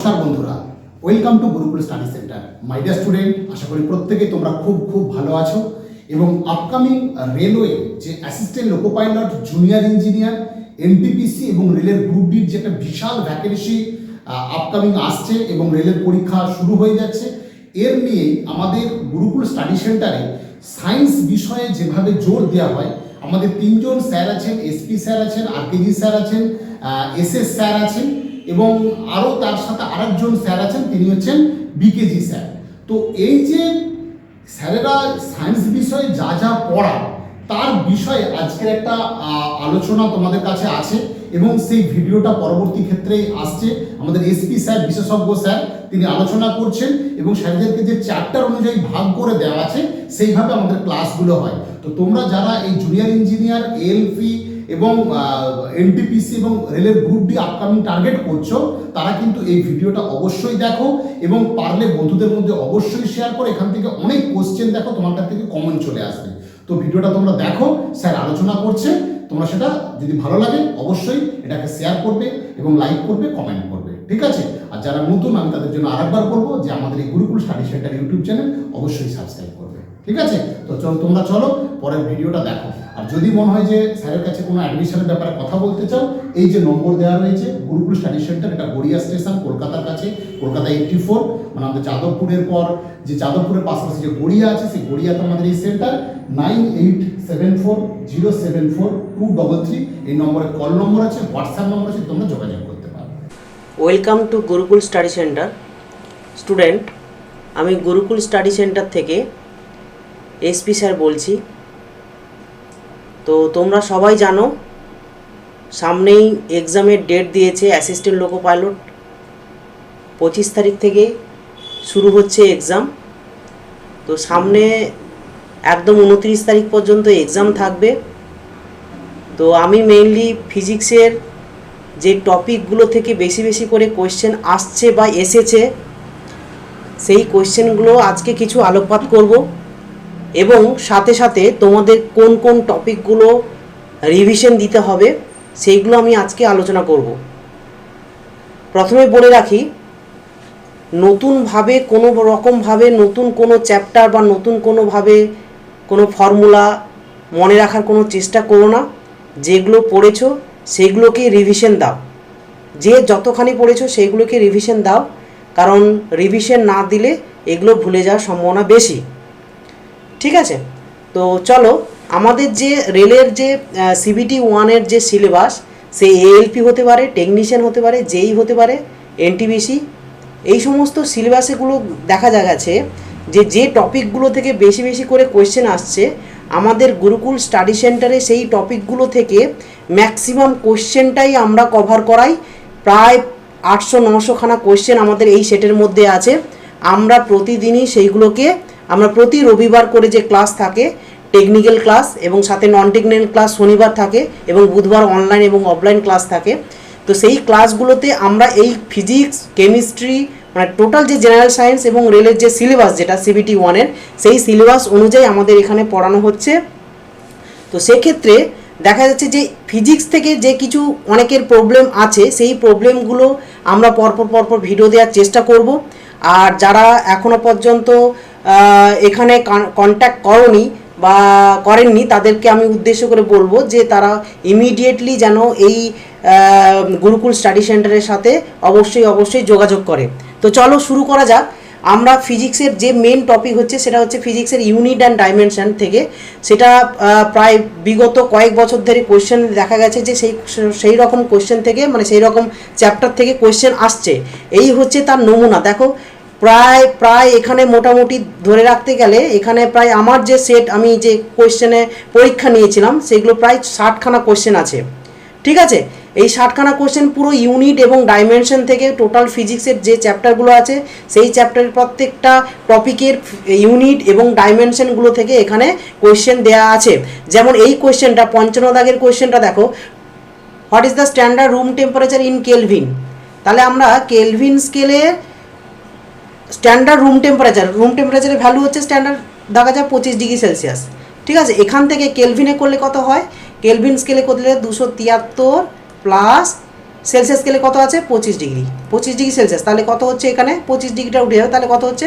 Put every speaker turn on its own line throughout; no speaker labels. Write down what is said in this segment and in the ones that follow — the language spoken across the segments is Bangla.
নমস্কার বন্ধুরা welcome to Gurukul study centre my dear student আশা করি প্রত্যেকেই তোমরা খুব খুব ভালো আছো এবং আপকামিং রেলওয়ে যে assistant loco pilot junior engineer NTPC এবং রেলের গ্রুপ ডির যে একটা বিশাল ভ্যাকেন্সি আপকামিং আসছে এবং রেলের পরীক্ষা শুরু হয়ে যাচ্ছে, এর নিয়ে আমাদের গুরুকুল স্টাডি সেন্টারে সায়েন্স বিষয়ে যেভাবে জোর দেওয়া হয়, আমাদের তিনজন স্যার আছেন এসপি স্যার আছেন আরকেজি স্যার আছেন এস এস স্যার আছেন এবং আরও তার সাথে আরেকজন স্যার আছেন, তিনি হচ্ছেন বিকেজি স্যার। তো এই যে স্যারেরা সায়েন্স বিষয়ে যা যা পড়া, তার বিষয়ে আজকের একটা আলোচনা তোমাদের কাছে আছে এবং সেই ভিডিওটা পরবর্তী ক্ষেত্রে আসছে। আমাদের এসপি স্যার, বিশেষজ্ঞ স্যার, তিনি আলোচনা করছেন এবং স্যারদেরকে যে চ্যাপ্টার অনুযায়ী ভাগ করে দেওয়া আছে, সেইভাবে আমাদের ক্লাসগুলো হয়। তো তোমরা যারা এই জুনিয়র ইঞ্জিনিয়ার এলপি এবং এনটিপিসি এবং রেলের গ্রুপ ডি আপকামিং টার্গেট করছ, তারা কিন্তু এই ভিডিওটা অবশ্যই দেখো এবং পারলে বন্ধুদের মধ্যে অবশ্যই শেয়ার করো। এখান থেকে অনেক কোশ্চেন দেখো, তোমার কাছ থেকে কমন চলে আসবে। তো ভিডিওটা তোমরা দেখো, স্যার আলোচনা করছে, তোমরা সেটা যদি ভালো লাগে, অবশ্যই এটাকে শেয়ার করবে এবং লাইক করবে কমেন্ট করবে। ঠিক আছে? আর যারা নতুন, আমি তাদের জন্য আরেকবার বলব যে আমাদের এই Gurukul study centre YouTube channel অবশ্যই সাবস্ক্রাইব করবে। ঠিক আছে? তো চলো, তোমরা চলো, পরের ভিডিওটা দেখো। আর যদি মনে হয় যে স্যারের কাছে কোনো অ্যাডমিশনের ব্যাপারে কথা বলতে চাও, এই যে নম্বর দেওয়া রয়েছে, গুরুকুল স্টাডি সেন্টার এটা গড়িয়া স্টেশন কলকাতার কাছে, কলকাতা এইটটি ফোর মানে আমাদের যাদবপুরের পর, যে যাদবপুরের পাশাপাশি যে গড়িয়া আছে, সেই গড়িয়াতে আমাদের এই centre nine eight seven four zero seven four two double three এই নম্বরে কল নম্বর আছে হোয়াটসঅ্যাপ নম্বর আছে, তোমরা যোগাযোগ করতে পারো।
Welcome to Gurukul study centre student আমি গুরুকুল স্টাডি সেন্টার থেকে এসপি স্যার বলছি। তো তোমরা সবাই জানো, সামনেই এক্সামের ডেট দিয়েছে অ্যাসিস্ট্যান্ট লোকো পাইলট। পঁচিশ তারিখ থেকে শুরু হচ্ছে এক্সাম। তো সামনে একদম উনত্রিশ তারিখ পর্যন্ত এক্সাম থাকবে। তো আমি মেইনলি ফিজিক্সের যে টপিকগুলো থেকে বেশি বেশি করে কোয়েশ্চেন আসছে বা এসেছে, সেই কোয়েশ্চেনগুলো আজকে কিছু আলোকপাত করব। এবং সাথে সাথে তোমাদের কোন কোন টপিকগুলো রিভিশন দিতে হবে, সেইগুলো আমি আজকে আলোচনা করব। প্রথমে বলে রাখি, নতুনভাবে কোনো রকমভাবে নতুন কোনো চ্যাপ্টার বা নতুন কোনোভাবে কোনো ফর্মুলা মনে রাখার কোনো চেষ্টা করো না। যেগুলো পড়েছো, সেগুলোকে রিভিশন দাও। যে যতখানি পড়েছো সেইগুলোকে রিভিশন দাও। কারণ রিভিশন না দিলে এগুলো ভুলে যাওয়ার সম্ভাবনা বেশি। ঠিক আছে? তো চলো, আমাদের যে রেলের যে সিবিটি ওয়ানের যে সিলেবাস সে এএলপি হতে পারে টেকনিশিয়ান হতে পারে জেই হতে পারে এনটিবিসি এই সমস্ত সিলেবাসেগুলো দেখা গেছে যে যে টপিকগুলো থেকে বেশি বেশি করে কোয়েশ্চেন আসছে, আমাদের গুরুকুল স্টাডি সেন্টারে সেই টপিকগুলো থেকে ম্যাক্সিমাম কোশ্চেনটাই আমরা কভার করাই। প্রায় আটশো নশোখানা কোশ্চেন আমাদের এই সেটের মধ্যে আছে। আমরা প্রতিদিনই সেইগুলোকে আমরা প্রতি রবিবার করে যে ক্লাস থাকে টেকনিক্যাল ক্লাস এবং সাথে নন টেকনিক্যাল ক্লাস শনিবার থাকে এবং বুধবার অনলাইন এবং অফলাইন ক্লাস থাকে। তো সেই ক্লাসগুলোতে আমরা এই ফিজিক্স কেমিস্ট্রি মানে টোটাল যে জেনারেল সায়েন্স এবং রেলের যে সিলেবাস যেটা সিবিটি ওয়ানের সেই সিলেবাস অনুযায়ী আমাদের এখানে পড়ানো হচ্ছে। তো সেক্ষেত্রে দেখা যাচ্ছে যে ফিজিক্স থেকে যে কিছু অনেকের প্রবলেম আছে, সেই প্রবলেমগুলো আমরা পরপর পরপর ভিডিও দেওয়ার চেষ্টা করব। আর যারা এখনও পর্যন্ত এখানে কন্ট্যাক্ট করনি বা করেননি, তাদেরকে আমি উদ্দেশ্য করে বলব যে তারা ইমিডিয়েটলি যেন এই গুরুকুল স্টাডি সেন্টারের সাথে অবশ্যই অবশ্যই যোগাযোগ করে। তো চলো শুরু করা যাক। আমরা ফিজিক্সের যে মেন টপিক হচ্ছে, সেটা হচ্ছে ফিজিক্সের ইউনিট অ্যান্ড ডাইমেনশন থেকে। সেটা প্রায় বিগত কয়েক বছর ধরে কোয়েশ্চেন দেখা গেছে যে সেই সেই রকম কোয়েশ্চেন থেকে মানে সেই রকম চ্যাপ্টার থেকে কোয়েশ্চেন আসছে। এই হচ্ছে তার নমুনা। দেখো প্রায় প্রায় এখানে মোটামুটি ধরে রাখতে গেলে এখানে প্রায় আমার যে সেট আমি যে কোয়েশ্চেনে পরীক্ষা নিয়েছিলাম, সেগুলো প্রায় ষাটখানা কোয়েশ্চেন আছে। ঠিক আছে? এই ষাটখানা কোশ্চেন পুরো ইউনিট এবং ডাইমেনশন থেকে টোটাল ফিজিক্সের যে চ্যাপ্টারগুলো আছে, সেই চ্যাপ্টারের প্রত্যেকটা টপিকের ইউনিট এবং ডাইমেনশনগুলো থেকে এখানে কোয়েশ্চেন দেয়া আছে। যেমন এই কোয়েশ্চেনটা পঞ্চান্ন দাগের কোয়েশ্চেনটা দেখো। What is the standard room temperature in kelvin তাহলে আমরা কেলভিন স্কেলে স্ট্যান্ডার্ড রুম টেম্পারেচার রুম টেম্পারেচারের ভ্যালু হচ্ছে স্ট্যান্ডার্ড দেখা যায় পঁচিশ ডিগ্রি সেলসিয়াস। ঠিক আছে, এখান থেকে কেলভিনে করলে কত হয়? কেলভিন স্কেলে করলে দুশো তিয়াত্তর প্লাস সেলসিয়াস স্কেলে কত আছে? পঁচিশ ডিগ্রি। পঁচিশ ডিগ্রি সেলসিয়াস, তাহলে কত হচ্ছে এখানে? পঁচিশ ডিগ্রিটা উঠে যাবে, তাহলে কত হচ্ছে?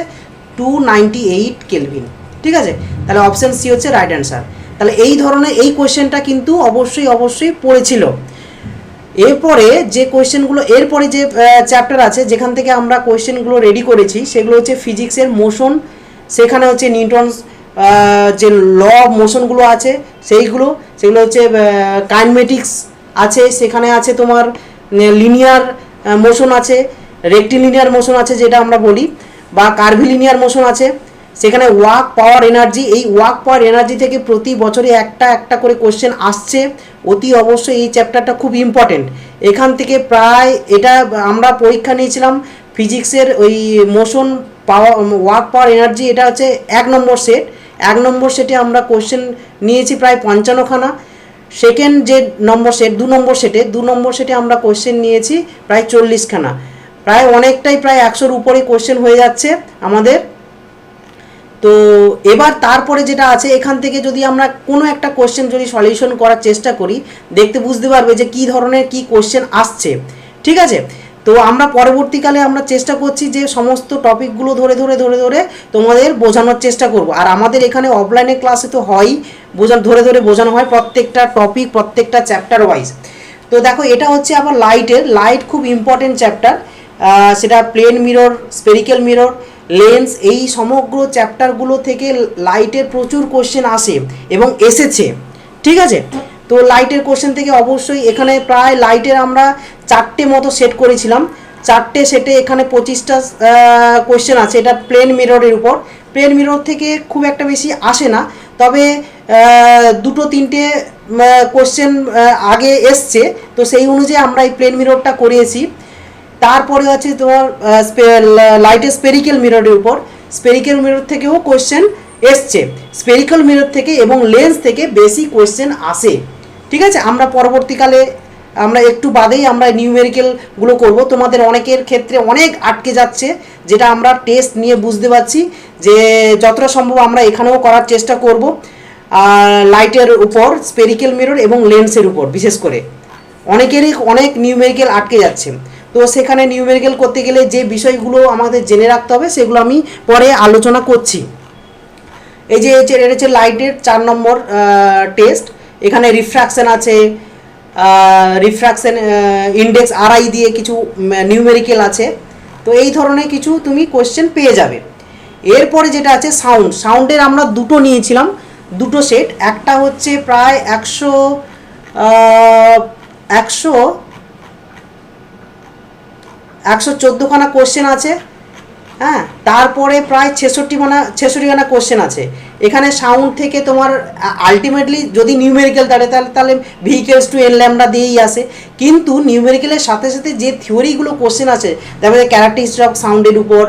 টু নাইনটি এইট কেলভিন ঠিক আছে? তাহলে অপশান সি হচ্ছে রাইট অ্যান্সার তাহলে এই ধরনের, এই কোয়েশ্চেনটা কিন্তু অবশ্যই অবশ্যই পড়েছিল। এরপরে যে কোয়েশ্চেনগুলো এরপরে যে চ্যাপ্টার আছে, যেখান থেকে আমরা কোয়েশ্চেনগুলো রেডি করেছি, সেগুলো হচ্ছে ফিজিক্সের মোশন সেখানে হচ্ছে নিউটনস যে ল মোশনগুলো আছে, সেইগুলো, সেগুলো হচ্ছে কাইনমেটিক্স আছে, সেখানে আছে তোমার লিনিয়ার মোশন আছে রেক্টিলিনিয়ার মোশন আছে যেটা আমরা বলি, বা কার্ভিলিনিয়ার মোশন আছে, সেখানে ওয়াক পাওয়ার এনার্জি এই ওয়াক পাওয়ার এনার্জি থেকে প্রতি বছরে একটা একটা করে কোশ্চেন আসছে অতি অবশ্যই এই চ্যাপ্টারটা খুব ইম্পর্টেন্ট এখান থেকে প্রায় এটা আমরা পরীক্ষা নিয়েছিলাম ফিজিক্সের ওই motion power work power energy এটা হচ্ছে এক নম্বর সেট এক নম্বর সেটে আমরা কোশ্চেন নিয়েছি প্রায় পঞ্চান্নখানা। সেকেন্ড যে নম্বর সেট দু নম্বর সেটে দু নম্বর সেটে আমরা কোশ্চেন নিয়েছি প্রায় চল্লিশখানা। প্রায় অনেকটাই প্রায় একশোর উপরে কোশ্চেন হয়ে যাচ্ছে আমাদের। তো এবার তারপরে যেটা আছে, এখান থেকে যদি আমরা কোনো একটা কোশ্চেন যদি সলিউশন করার চেষ্টা করি, দেখতে বুঝতে পারবে যে কী ধরনের কি কোশ্চেন আসছে। ঠিক আছে? তো আমরা পরবর্তীকালে আমরা চেষ্টা করছি যে সমস্ত টপিকগুলো ধরে ধরে ধরে ধরে তোমাদের বোঝানোর চেষ্টা করব। আর আমাদের এখানে অফলাইনে ক্লাসে তো হয়ই বোঝানো ধরে ধরে বোঝানো হয় প্রত্যেকটা টপিক প্রত্যেকটা চ্যাপ্টার ওয়াইজ তো দেখো, এটা হচ্ছে আবার লাইটের লাইট খুব ইম্পর্টেন্ট চ্যাপ্টার সেটা plane mirror spherical mirror lens এই সমগ্র চ্যাপ্টারগুলো থেকে লাইটের প্রচুর কোশ্চেন আসে এবং এসেছে। ঠিক আছে? তো লাইটের কোশ্চেন থেকে অবশ্যই এখানে প্রায় লাইটের আমরা চারটে মতো সেট করেছিলাম। চারটে সেটে এখানে পঁচিশটা কোশ্চেন আছে। এটা প্লেন মিররের উপর। প্লেন মিরর থেকে খুব একটা বেশি আসে না। তবে দুটো, তিনটে কোশ্চেন আগে এসছে। তো সেই অনুযায়ী আমরা এই প্লেন মিররটা করিয়েছি। তারপরে আছে তোমার লাইটের স্পেরিক্যাল মিররের উপর। স্পেরিক্যাল মিরর থেকেও কোয়েশ্চেন এসছে। স্পেরিক্যাল মিরর থেকে এবং লেন্স থেকে বেশি কোয়েশ্চেন আসে। ঠিক আছে? আমরা পরবর্তীকালে আমরা একটু বাদেই আমরা নিউমেরিক্যালগুলো করব। তোমাদের অনেকের ক্ষেত্রে অনেক আটকে যাচ্ছে, যেটা আমরা টেস্ট নিয়ে বুঝতে পারছি যে যতটা সম্ভব আমরা এখানেও করার চেষ্টা করব। লাইটের উপর স্পেরিক্যাল মিরর এবং লেন্সের উপর, বিশেষ করে। অনেকেরই অনেক নিউমেরিক্যাল আটকে যাচ্ছে। তো সেখানে নিউমেরিক্যাল করতে গেলে যে বিষয়গুলো আমাদের জেনে রাখতে হবে, সেগুলো আমি পরে আলোচনা করছি। এই যে এটা হচ্ছে লাইটের চার নম্বর টেস্ট এখানে রিফ্র্যাকশন আছে রিফ্র্যাকশান ইন্ডেক্স আরআই দিয়ে কিছু নিউমেরিক্যাল আছে। তো এই ধরনের কিছু তুমি কোশ্চেন পেয়ে যাবে। এরপরে যেটা আছে সাউন্ড সাউন্ডের আমরা দুটো নিয়েছিলাম, দুটো সেট একটা হচ্ছে প্রায় একশো একশো একশো চোদ্দোখানা কোশ্চেন আছে হ্যাঁ? তারপরে প্রায় ছেষট্টি খানা ছেষট্টিখানা কোশ্চেন আছে। এখানে সাউন্ড থেকে তোমার আলটিমেটলি যদি নিউমেরিক্যাল দাঁড়ে তাহলে তাহলে ভেহিকেলস টু এন ল্যামডা দিয়েই আসে। কিন্তু নিউমেরিক্যালের সাথে সাথে যে থিওরিগুলো কোশ্চেন আছে, তারপরে ক্যারেক্টারিস্টিক অফ সাউন্ডের উপর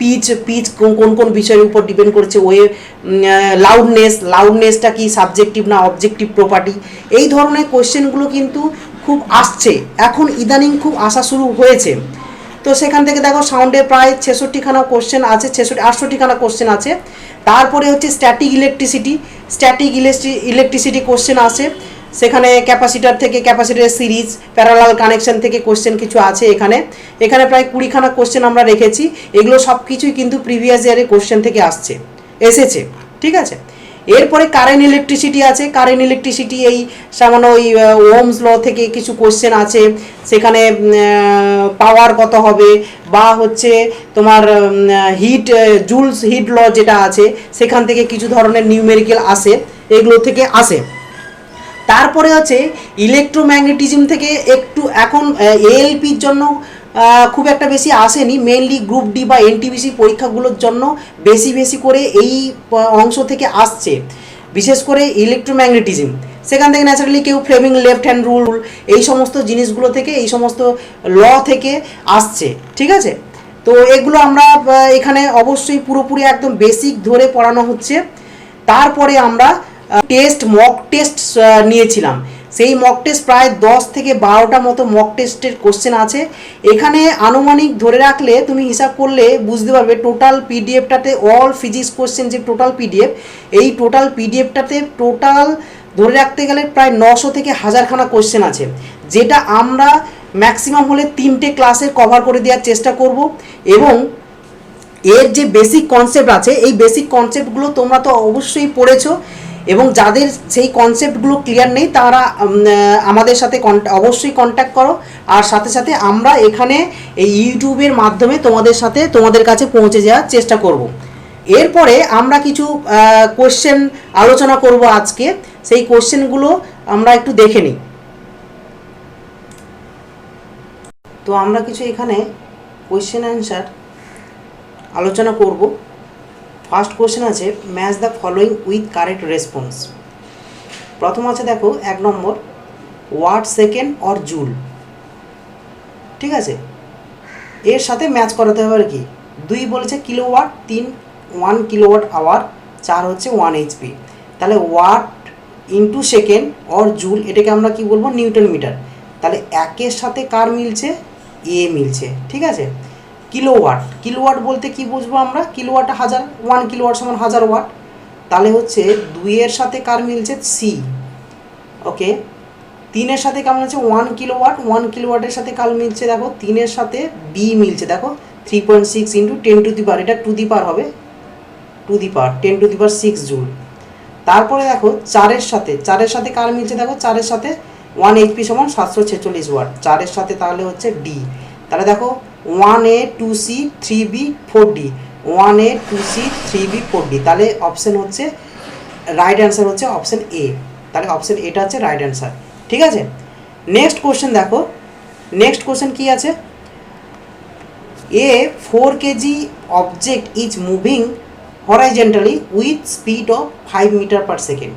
পিচ পিচ কোন কোন বিষয়ের উপর ডিপেন্ড করছে, ওয়ে লাউডনেস লাউডনেসটা কি সাবজেক্টিভ না অবজেক্টিভ প্রপার্টি এই ধরনের কোশ্চেনগুলো কিন্তু খুব আসছে। এখন ইদানিং খুব আসা শুরু হয়েছে। তো সেখান থেকে দেখো সাউন্ডের প্রায় ছেষট্টিখানা কোশ্চেন আছে, ছেষট্টি, আটষট্টিখানা কোশ্চেন আছে। তারপরে হচ্ছে static electricity static electricity question আছে সেখানে ক্যাপাসিটার থেকে ক্যাপাসিটারের সিরিজ প্যারালাল কানেকশন থেকে কোশ্চেন কিছু আছে এখানে। এখানে প্রায় কুড়িখানা কোশ্চেন আমরা রেখেছি। এগুলো সব কিছুই কিন্তু প্রিভিয়াস ইয়ারের কোশ্চেন থেকে আসছে, এসেছে, ঠিক আছে? এরপরে কারেন্ট ইলেকট্রিসিটি আছে কারেন্ট ইলেকট্রিসিটি এই সামান্য ওই ওমস ল থেকে কিছু কোশ্চেন আছে, সেখানে পাওয়ার কত হবে বা হচ্ছে তোমার হিট জুলস হিট ল যেটা আছে, সেখান থেকে কিছু ধরনের নিউমেরিক্যাল আসে, এগুলো থেকে আসে। তারপরে আছে ইলেকট্রোম্যাগনেটিজম থেকে একটু এখন এএলপির জন্য খুব একটা বেশি আসেনি। মেনলি গ্রুপ ডি বা এনটিবিসি পরীক্ষাগুলোর জন্য বেশি বেশি করে এই অংশ থেকে আসছে। বিশেষ করে ইলেকট্রোম্যাগনেটিজম সেখান থেকে ন্যাচারালি কেউ ফ্লেমিং লেফট হ্যান্ড রুল এই সমস্ত জিনিসগুলো থেকে, এই সমস্ত ল থেকে আসছে। ঠিক আছে? তো এগুলো আমরা এখানে অবশ্যই পুরোপুরি একদম বেসিক ধরে পড়ানো হচ্ছে। তারপরে আমরা টেস্ট মক টেস্ট নিয়েছিলাম। সেই মক টেস্ট প্রায় দশ থেকে বারোটা মতো মক টেস্টের কোশ্চেন আছে। এখানে আনুমানিক ধরে রাখলে তুমি হিসাব করলে বুঝতে পারবে টোটাল পিডিএফটাতে অল ফিজিক্স কোশ্চেন যে টোটাল পিডিএফ এই টোটাল পিডিএফটাতে টোটাল ধরে রাখতে গেলে প্রায় নশো থেকে হাজারখানা কোশ্চেন আছে। যেটা আমরা ম্যাক্সিমাম হলে তিনটে ক্লাসে কভার করে দেওয়ার চেষ্টা করব এবং এর যে বেসিক কনসেপ্ট আছে, এই বেসিক কনসেপ্টগুলো তোমরা তো অবশ্যই পড়েছো। এবং যাদের সেই কনসেপ্টগুলো ক্লিয়ার নেই, তারা আমাদের সাথে অবশ্যই কন্ট্যাক্ট করো। আর সাথে সাথে আমরা এখানে এই ইউটিউবের মাধ্যমে তোমাদের সাথে তোমাদের কাছে পৌঁছে যাওয়ার চেষ্টা করব। এরপরে আমরা কিছু কোশ্চেন আলোচনা করব আজকে। সেই কোশ্চেনগুলো আমরা একটু দেখে নিই। তো আমরা কিছু এখানে কোয়েশ্চেন অ্যান্সার আলোচনা করব। ফার্স্ট কোশ্চেন আছে match the following with correct response প্রথম আছে দেখো, এক নম্বর ওয়াট সেকেন্ড অর জুল? ঠিক আছে? এর সাথে ম্যাচ করাতে হবে আর কি। দুই বলেছে কিলোওয়াট তিন ওয়ান কিলোওয়াট আওয়ার চার হচ্ছে ওয়ান এইচপি তাহলে watt into second or joule, এটাকে আমরা কি বলব? Newton metre. তাহলে একের সাথে কার মিলছে? এ মিলছে। ঠিক আছে? কিলোওয়াট। কিলোওয়াট বলতে কি বুঝব আমরা? কিলোওয়াট হাজার ওয়ান কিলোওয়াট সমান হাজার ওয়াট তাহলে হচ্ছে দুইয়ের সাথে কার মিলছে? সি ওকে তিনের সাথে কেমন হচ্ছে ওয়ান কিলোওয়াট ওয়ান কিলোওয়াটের সাথে কাল মিলছে দেখো? তিনের সাথে বি মিলছে দেখো? Three point six into ten to the power এটা টু দি পার হবে। To the power ten to the power six joule তারপরে দেখো, চারের সাথে চারের সাথে কার মিলছে দেখো? চারের সাথে ওয়ান এইচপি সমান সাতশো ছেচল্লিশ ওয়াট চারের সাথে তাহলে হচ্ছে ডি তাহলে দেখো one A two C three B four D one A two C three B four D তাহলে অপশন হচ্ছে রাইট অ্যান্সার হচ্ছে অপশন এ তাহলে অপশন এটা হচ্ছে রাইট অ্যান্সার ঠিক আছে? নেক্সট কোশ্চেন দেখো। নেক্সট কোশ্চেন কি আছে? A four kg object is moving horizontally with speed of five metre per second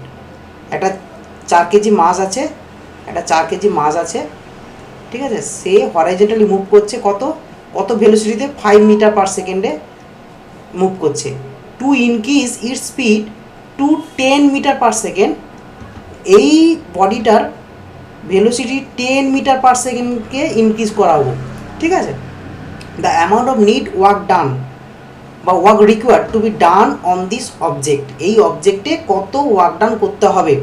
একটা চার কেজি মাছ আছে, একটা চার কেজি মাছ আছে। ঠিক আছে? সে হরাইজেন্টালি মুভ করছে কত? কত ভেলোসিটিতে ফাইভ মিটার পার সেকেন্ডে মুভ করছে। To increase it speed to ten metre per second এই বডিটার ভেলোসিটি টেন মিটার পার সেকেন্ডকে ইনক্রিজ করাবো। ঠিক আছে? The amount of need work done বা work required to be done on this object এই অবজেক্টে কত ওয়ার্ক ডান করতে হবে।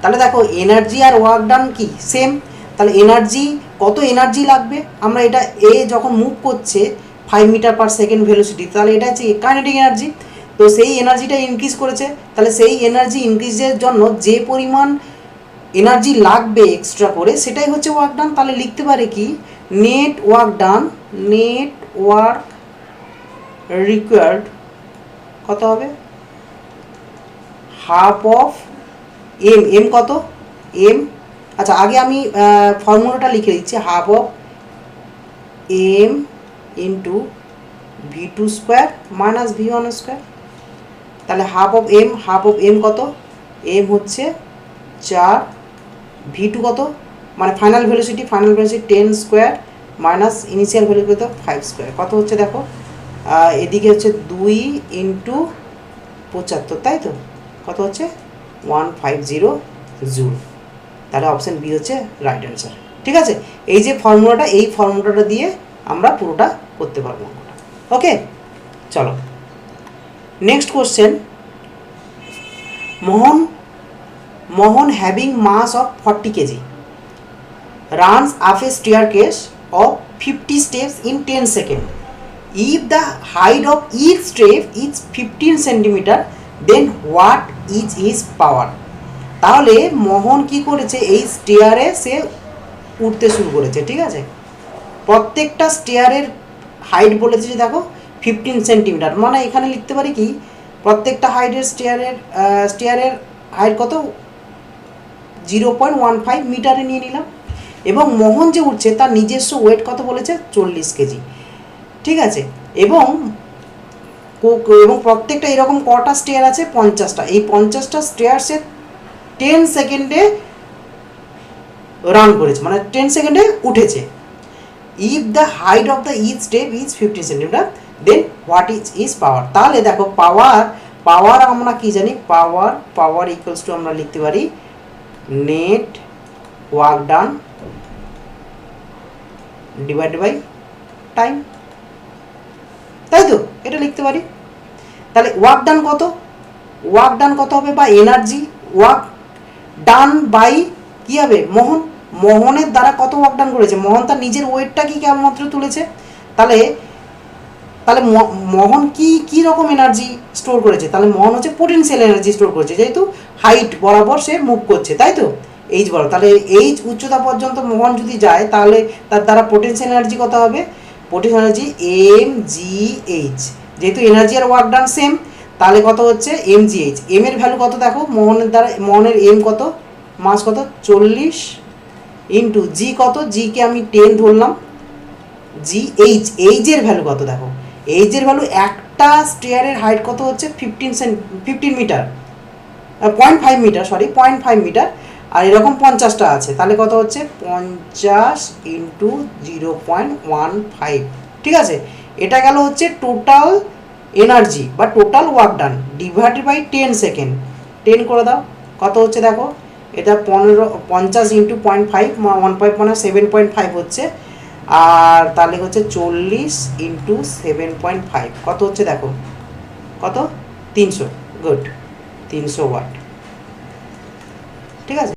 তাহলে দেখো এনার্জি আর ওয়ার্ক ডান কি? সেম তাহলে এনার্জি কত এনার্জি লাগবে? আমরা এটা এ যখন মুভ করছে five metre per second velocity তাহলে এটা হচ্ছে কাইনেটিক এনার্জি তো সেই এনার্জিটা ইনক্রিজ করেছে, তাহলে সেই এনার্জি ইনক্রিজের জন্য যে পরিমাণ এনার্জি লাগবে এক্সট্রা করে, সেটাই হচ্ছে ওয়ার্ক ডান তাহলে লিখতে পারে কি? Net work done net work required কত হবে? হাফ অফ এম এম কত? এম আচ্ছা আগে আমি ফর্মুলাটা লিখে দিচ্ছি। Half of M into V two square minus V one square তাহলে half of M half of M কত? এম হচ্ছে চার ভি টু কত? মানে final velocity final velocity ten square minus initial value কত? ফাইভ স্কোয়ার কত হচ্ছে দেখো? এদিকে হচ্ছে দুই ইন্টু পঁচাত্তর, তাই তো? কত হচ্ছে? ওয়ান ফাইভ জিরো জুল তাহলে অপশান বি হচ্ছে রাইট অ্যান্সার ঠিক আছে? এই যে ফর্মুলাটা এই ফর্মুলাটা দিয়ে আমরা পুরোটা করতে পারব ওকে চলো। Next question Mohan Mohan having mass of forty kg runs up a staircase of fifty steps in ten second if the height of each step is fifteen centimetre then what is is power তাহলে মোহন কি করেছে? এই স্টেয়ারে সে উঠতে শুরু করেছে, ঠিক আছে? প্রত্যেকটা স্টেয়ারের হাইট বলেছে যে দেখো ফিফটিন সেন্টিমিটার মানে এখানে লিখতে পারি কি? প্রত্যেকটা হাইটের স্টেয়ারের স্টেয়ারের হাইট কত? জিরো পয়েন্ট ওয়ান ফাইভ মিটারে নিয়ে নিলাম। এবং মোহন যে উঠছে তার নিজস্ব ওয়েট কত বলেছে? চল্লিশ কেজি। ঠিক আছে? এবং এবং প্রত্যেকটা এরকম কটা স্টেয়ার আছে? পঞ্চাশটা। এই পঞ্চাশটা স্টেয়ার সে টেন সেকেন্ডে রান করেছে মানে টেন সেকেন্ডে উঠেছে। If the height of the each step is fifty centimetre then what is is power তাহলে দেখো পাওয়ার পাওয়ার আমরা কি জানি? পাওয়ার পাওয়ার ইকুয়ালস টু আমরা লিখতে পারি net work done divide by time তাই তো? এটা লিখতে পারি। তাহলে ওয়ার্ক ডান কত? ওয়ার্ক ডান কত হবে? বা এনার্জি ওয়ার্ক ডান বাই কী হবে? মোহন? মোহনের দ্বারা কত ওয়ার্কডান করেছে? মোহন তার নিজের ওয়েটটা কি কেমনমাত্র তুলেছে? তাহলে তাহলে মোহন কি কি রকম এনার্জি স্টোর করেছে? তাহলে মোহন হচ্ছে পোটেনশিয়াল এনার্জি স্টোর করেছে। যেহেতু হাইট বরাবর সে মুভ করছে, তাই তো? এইচ বড় তাহলে এইচ উচ্চতা পর্যন্ত মোহন যদি যায়, তাহলে তার দ্বারা পোটেনশিয়াল এনার্জি কত হবে? Potential energy M G H যেহেতু এনার্জি আর ওয়ার্ক ডান সেম তাহলে কত হচ্ছে? এম জি এইচ এম এর ভ্যালু কত দেখো? মোহনের দ্বারা মোহনের এম কত? মাস কত? চল্লিশ ইন্টু জি কত? জিকে আমি টেন ধরলাম। জি এইচ এইচের ভ্যালু কত দেখো? এইচের ভ্যালু একটা স্টেয়ারের হাইট কত হচ্ছে? Fifteen cent fifteen metre point five metre sorry point five metre আর এরকম পঞ্চাশটা আছে। তাহলে কত হচ্ছে? পঞ্চাশ into zero point one five ঠিক আছে? এটা গেল হচ্ছে টোটাল এনার্জি বা total work done divided by ten second ten করে দাও, কত হচ্ছে দেখো? এটা পনেরো, পঞ্চাশ into point five one point মানে সেভেন পয়েন্ট ফাইভ হচ্ছে। আর তাহলে হচ্ছে চল্লিশ ইন্টু সেভেন পয়েন্ট ফাইভ কত হচ্ছে দেখো? কত? তিনশো গুড তিনশো ওয়াট ঠিক আছে?